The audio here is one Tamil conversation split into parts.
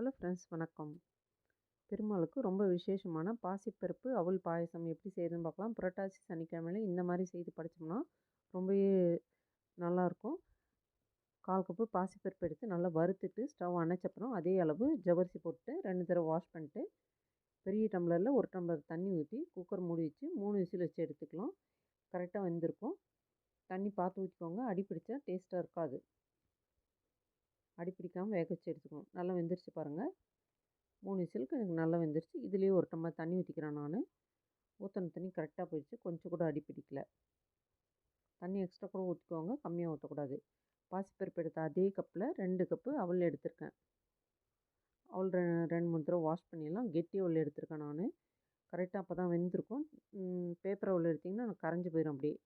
ஹலோ ஃப்ரெண்ட்ஸ் வணக்கம். பெருமாளுக்கு ரொம்ப விசேஷமான பாசிப்பருப்பு அவல் பாயசம் எப்படி செய்யுதுன்னு பார்க்கலாம் புரட்டாசி சனிக்கிழமையில் இந்த மாதிரி செய்து படைச்சோம்னா ரொம்பவே நல்லாயிருக்கும். கால் கப்பு பாசிப்பருப்பு எடுத்து நல்லா வறுத்துட்டு ஸ்டவ் அணைச்சப்புறம் அதே அளவு ஜவரிசி போட்டு ரெண்டு தடவை வாஷ் பண்ணிட்டு பெரிய டம்ளரில் ஒரு டம்ளர் தண்ணி ஊற்றி குக்கர் மூடி வச்சு மூணு விசில் வச்சு எடுத்துக்கலாம். கரெக்டாக வெந்திருக்கும். தண்ணி பார்த்து ஊற்றிக்கோங்க அடி பிடிச்சா டேஸ்ட்டாக இருக்காது. அடி பிடிக்காமல் வேக வச்சு எடுத்துக்கணும். நல்லா வெந்துருச்சு பாருங்கள் மூணு விசிலுக்கு எனக்கு நல்லா வெந்துருச்சு. இதுலேயே ஒரு டம்ளர் தண்ணி ஊற்றிக்கிறேன் நான். ஊற்றின தண்ணி கரெக்டாக போயிடுச்சு. கொஞ்சம் கூட அடி பிடிக்கல தண்ணி எக்ஸ்ட்ரா கூட ஊற்றிக்கோங்க கம்மியாக ஊற்றக்கூடாது பாசிப்பருப்பு எடுத்த அதே கப்பில் ரெண்டு கப்பு அவள் எடுத்திருக்கேன். அவள் ரெ ரெண்டு மூணு தடவை வாஷ் பண்ணிடலாம். கெட்டி அவள் எடுத்திருக்கேன் நான். கரெக்டாக அப்போ தான் வெந்திருக்கும். பேப்பர் அவள் எடுத்திங்கன்னா கரைஞ்சி போயிடும் அப்படியே.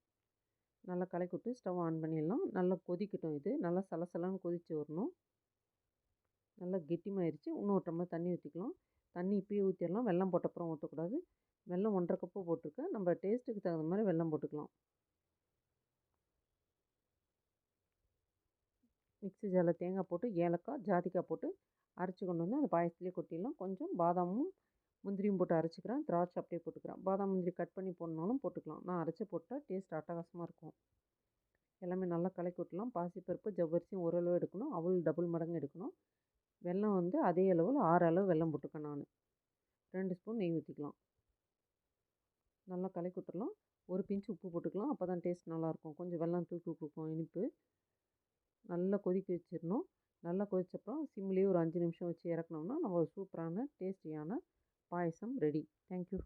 நல்லா கலக்கி விட்டு ஸ்டவ் ஆன் பண்ணிடலாம். நல்லா கொதிக்கட்டும் இது. நல்லா சலசலன்னு கொதித்து வரணும். நல்லா கெட்டிமாயிருச்சு. இன்னும் ஒரு டம்ளர் தண்ணி ஊற்றிக்கலாம் தண்ணி இப்பயே ஊற்றிடலாம் வெல்லம் போட்டப்புறம் ஊற்றக்கூடாது வெள்ளம் ஒன்றரை கப்பு போட்டிருக்கேன். நம்ம டேஸ்ட்டுக்கு தகுந்த மாதிரி வெல்லம் போட்டுக்கலாம். மிக்ஸி ஜாரில் தேங்காய் போட்டு ஏலக்காய் ஜாதிக்காய் போட்டு அரைச்சி கொண்டு வந்து அந்த பாயசத்துலேயே கொட்டிடலாம். கொஞ்சம் பாதாமும் முந்திரியும் போட்டு அரைச்சிக்கிறேன். திராட்சை அப்படியே போட்டுக்கிறேன். பாதாம் முந்திரி கட் பண்ணி போடணுனாலும் போட்டுக்கலாம். நான் அரைச்சி போட்டால் டேஸ்ட் அட்டகாசமாக இருக்கும். எல்லாமே நல்லா கலக்கி விட்டலாம் பாசிப்பருப்பு ஜவ்வரிசியும் ஓரளவு எடுக்கணும். அவள் டபுள் மடங்கு எடுக்கணும். வெல்லம் வந்து அதே அளவில் ஆறு அளவு வெல்லம் போட்டுக்கேன் நான். ரெண்டு ஸ்பூன் நெய் ஊற்றிக்கலாம் நல்லா கலக்கி விட்டுடலாம். ஒரு பிஞ்சு உப்பு போட்டுக்கலாம். அப்போ தான் டேஸ்ட் நல்லாயிருக்கும் கொஞ்சம் வெல்லம் தூக்கி கொடுக்கும் இனிப்பு. நல்லா கொதிக்க வச்சிடணும். நல்லா கொதிச்சப்பறம் சிம்லேயே ஒரு அஞ்சு நிமிஷம் வச்சு இறக்குனோம்னா நம்ம சூப்பரான டேஸ்டியான பாயசம் ரெடி தேங்க்யூ